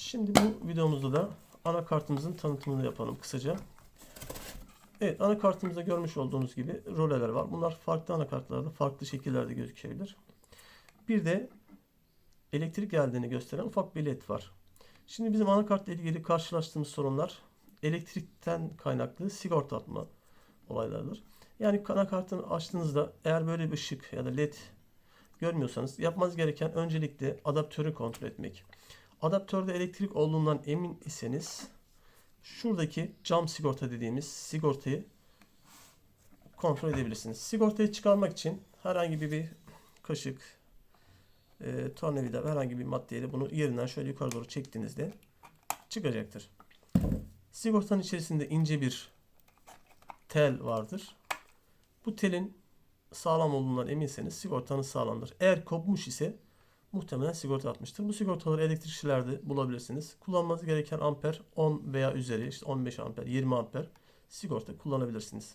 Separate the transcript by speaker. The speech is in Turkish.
Speaker 1: Şimdi bu videomuzda da anakartımızın tanıtımını yapalım kısaca. Evet anakartımızda görmüş olduğunuz gibi roleler var. Bunlar farklı anakartlarda farklı şekillerde gözükebilir. Bir de elektrik geldiğini gösteren ufak bir led var. Şimdi bizim anakartla ilgili karşılaştığımız sorunlar elektrikten kaynaklı sigorta atma olaylarıdır. Yani anakartını açtığınızda eğer böyle bir ışık ya da led görmüyorsanız yapmanız gereken öncelikle adaptörü kontrol etmek. Adaptörde elektrik olduğundan emin iseniz şuradaki cam sigorta dediğimiz sigortayı kontrol edebilirsiniz. Sigortayı çıkarmak için herhangi bir, bir kaşık, e, tornavida herhangi bir maddeyle bunu yerinden şöyle yukarı doğru çektiğinizde çıkacaktır. Sigortanın içerisinde ince bir tel vardır. Bu telin sağlam olduğundan eminseniz sigortanız sağlamdır. Eğer kopmuş ise muhtemelen sigorta atmıştır. Bu sigortaları elektrikçilerde bulabilirsiniz. Kullanmanız gereken amper 10 veya üzeri işte 15 amper, 20 amper sigorta kullanabilirsiniz.